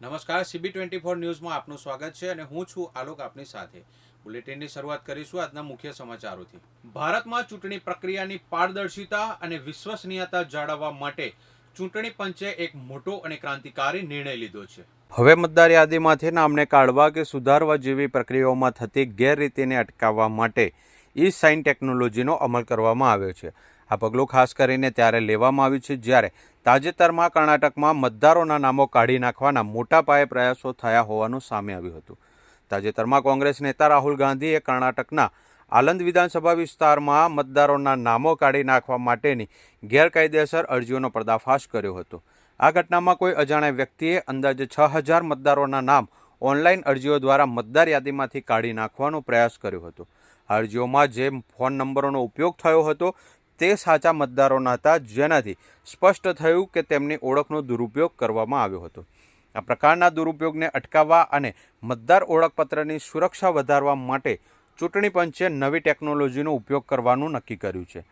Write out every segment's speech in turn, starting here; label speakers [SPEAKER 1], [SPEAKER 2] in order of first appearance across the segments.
[SPEAKER 1] નમસ્કાર CB twenty four ન્યૂઝમાં આપનું સ્વાગત છે અને હું છું આલોક આપની સાથે. બુલેટિનની શરૂઆત કરીશું આજના મુખ્ય સમાચારોથી. ભારતમાં ચૂંટણી પ્રક્રિયાની પારદર્શિતા અને વિશ્વસનીયતા જાળવવા માટે ચૂંટણી પંચે એક મોટો અને ક્રાંતિકારી નિર્ણય લીધો છે. હવે મતદાર યાદીમાંથી નામને કાઢવા કે સુધારવા જેવી પ્રક્રિયાઓમાં થતી ગેરરીતિને અટકાવવા માટે ઈ સાઇન ટેકનોલોજીનો અમલ કરવામાં આવ્યો છે. આ પગલું ખાસ કરીને ત્યારે લેવામાં આવ્યું છે જ્યારે તાજેતરમાં કર્ણાટકમાં મતદારોના નામો કાઢી નાખવાના મોટા પાયે પ્રયાસો થયા હોવાનું સામે આવ્યું હતું. તાજેતરમાં કોંગ્રેસ નેતા રાહુલ ગાંધીએ કર્ણાટકના આલંદ વિધાનસભા વિસ્તારમાં મતદારોના નામો કાઢી નાખવા માટેની ગેરકાયદેસર અરજીઓનો પર્દાફાશ કર્યો હતો. આ ઘટનામાં કોઈ અજાણ્યા વ્યક્તિએ અંદાજે છ હજાર મતદારોના નામ ઓનલાઈન અરજીઓ દ્વારા મતદાર યાદીમાંથી કાઢી નાખવાનો પ્રયાસ કર્યો હતો. અરજીઓમાં જે ફોન નંબરોનો ઉપયોગ થયો હતો તે સાચા મતદારોના હતા, જેનાથી સ્પષ્ટ થયું કે તેમની ઓળખનો દુરુપયોગ કરવામાં આવ્યો હતો. આ પ્રકારના દુરુપયોગને અટકાવવા અને મતદાર ઓળખપત્રની સુરક્ષા વધારવા માટે ચૂંટણી પંચે નવી ટેકનોલોજીનો ઉપયોગ કરવાનું નક્કી કર્યું છે.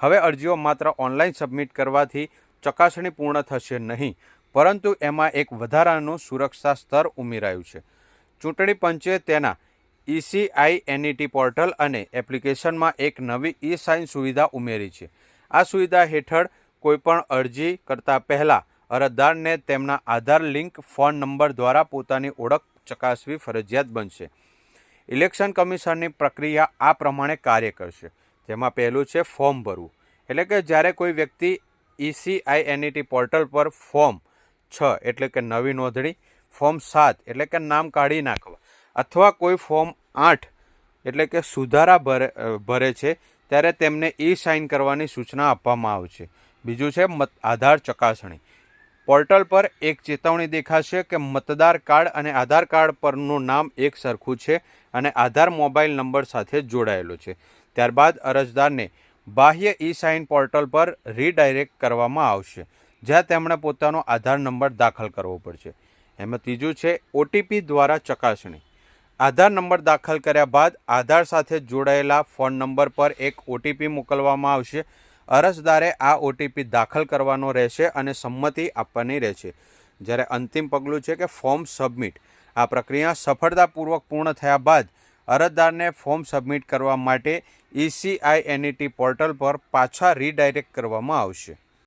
[SPEAKER 1] હવે અરજીઓ માત્ર ઓનલાઈન સબમિટ કરવાથી ચકાસણી પૂર્ણ થશે નહીં. પરંતુ એમાં એક વધારાનું સુરક્ષા સ્તર ઉમેરાયું છે. ચૂંટણી પંચે તેના ઈસીઆઈ એનઈટી પોર્ટલ અને એપ્લિકેશનમાં એક નવી ઈ સાઇન સુવિધા ઉમેરી છે. આ સુવિધા હેઠળ કોઈપણ અરજી કરતા પહેલાં અરજદારને તેમના આધાર લિંક, ફોન નંબર દ્વારા પોતાની ઓળખ ચકાસવી ફરજિયાત બનશે. ઇલેક્શન કમિશનની પ્રક્રિયા આ પ્રમાણે કાર્ય કરશે. જેમાં પહેલું છે ફોર્મ ભરવું. એટલે કે જ્યારે કોઈ વ્યક્તિ ઈસીઆઈ એનઈટી પોર્ટલ પર ફોર્મ છ એટલે કે નવી નોંધણી, ફોર્મ સાત એટલે કે નામ કાઢી નાખવા. અથવા કોઈ ફોર્મ આઠ એટલે કે સુધારા ભરે ભરે છે, ત્યારે તેમને ઈ સાઇન કરવાની સૂચના આપવામાં આવશે બીજું છે મત, આધાર ચકાસણી. પોર્ટલ પર એક ચેતવણી દેખાશે કે મતદાર કાર્ડ અને આધાર કાર્ડ પરનું નામ એક સરખું છે અને આધાર મોબાઈલ નંબર સાથે જોડાયેલું છે. ત્યારબાદ અરજદારને બાહ્ય ઈ સાઇન પોર્ટલ પર રીડાયરેક્ટ કરવામાં આવશે. જ્યાં તેમણે પોતાનો આધાર નંબર દાખલ કરવો પડશે. એમાં ત્રીજું છે ઓટીપી દ્વારા ચકાસણી. આધાર નંબર દાખલ કર્યા બાદ આધાર સાથે જોડાયેલા ફોન નંબર પર એક ઓટીપી મોકલવામાં આવશે. અરજદારે આ ઓટીપી દાખલ કરવાનો રહેશે અને સંમતિ આપવાની રહેશે. જ્યારે અંતિમ પગલું છે કે ફોર્મ સબમિટ. આ પ્રક્રિયા સફળતાપૂર્વક પૂર્ણ થયા બાદ અરજદારને ફોર્મ સબમિટ કરવા માટે ઇસીઆઈ એનઈટી પોર્ટલ પર પાછા રીડાયરેક્ટ કરવામાં આવશે.